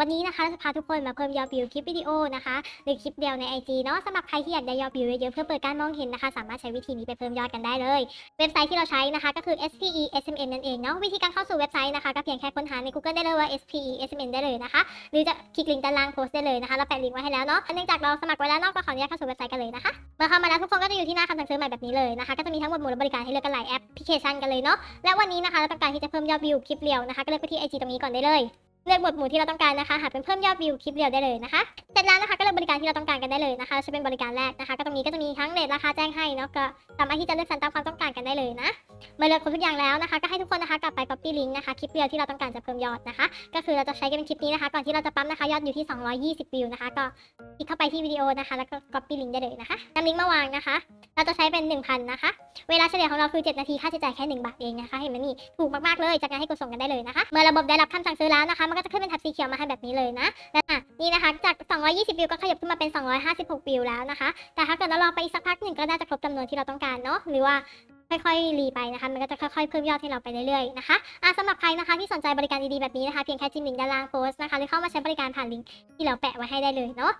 วันนี้นะคะเราจะพาทุกคนมาเพิ่มยอดวิวคลิปวิดีโอนะคะหรือคลิปเดียวใน IG เนาะสำหรับใครที่อยากได้ยอดวิวเยอะๆเพื่อเปิดการมองเห็นนะคะ สามารถใช้วิธีนี้ไปเพิ่มยอดกันได้เลย เว็บไซต์ที่เราใช้นะคะก็คือ SPE SMN นั่นเองเนาะวิธีการเข้าสู่เว็บไซต์นะคะก็เพียงแค่ค้นหาใน Google ได้เลยว่า SPE SMN ได้เลยนะคะ หรือจะคลิกลิงก์ด้านล่างโพสต์ได้เลยนะคะเราแปะลิงก์ไว้ให้แล้วเนาะเนื่องจากเราสมัครไว้แล้วนอกก็ขออนุญาตเข้าสู่เว็บไซต์กันเลยนะคะเมื่อเข้ามาแล้วทุกคนก็จะอยู่ที่หน้าคำสั่งซื้อใหม่แบบนี้เลยนะคะก็จะมีทั้งหมดหมู่และบริการให้เลือกกันหลายแอปพลิเคชันกันเลยเนาะและวันนี้นะคะเราต้องการที่จะเพิ่มยอดวิวคลิปเรียวนะคะก็เลือกไปที่ IG ตรงนี้ก่อนได้เลย เลือกหมวดหมู่ที่เราต้องการนะคะหาเป็นเพิ่มยอดวิวคลิปเดียวได้เลยนะคะเสร็จแล้วนะคะก็เลือกบริการที่เราต้องการกันได้เลยนะคะจะเป็นบริการแรกนะคะ ก็ตรงนี้ก็จะมีทั้งเรทราคาแจ้งให้เนาะก็สามารถที่จะเลือกสรรตามความต้องการกันได้เลยนะเมื่อเลือกครบทุกอย่างแล้วนะคะ ก็ให้ทุกคนนะคะกลับไป copy link นะคะคลิปเดียวที่เราต้องการจะเพิ่มยอดนะคะ ก็คือเราจะใช้กันเป็นคลิปนี้นะคะ ก่อนที่เราจะปั๊มนะคะยอดอยู่ที่ 220 วิวนะคะ ก็คลิกเข้าไปที่วิดีโอนะคะ แล้วก็ copy link ได้เลยนะคะนำลิงก์มาวางนะคะ เราจะใช้เป็น 1,000 นะคะ เวลาเฉลี่ยของเราคือ 7 นาที ค่าใช้จ่ายแค่ 1 บาทเองนะคะ เห็นไหมนี่ ถูกมากๆเลย จากนั้นให้กดส่งกันได้เลยนะคะ เมื่อระบบได้รับคำสั่งซื้อแล้วนะคะ มันก็จะขึ้นเป็นแท็บสีเขียวมาให้แบบนี้เลยนะและนี่นะคะ จาก 220 วิวก็ขยับขึ้นมาเป็น 256 วิวแล้วนะคะ แต่ถ้าเกิดเรารอไปอีกสักพักหนึ่งก็น่าจะครบจำนวนที่เราต้องการเนาะ หรือว่าค่อยๆรีไปนะคะ มันก็จะค่อยๆเพิ่มยอดให้เราไปเรื่อยๆนะคะอะสำหรับใครนะคะที่สนใจบริการดีๆแบบนี้นะคะ เพียงแค่จิ้มลิงก์ด้านล่างโพสต์นะคะ หรือเข้ามาใช้บริการผ่านลิงก์ที่เราแปะไว้ให้ได้เลยเนาะ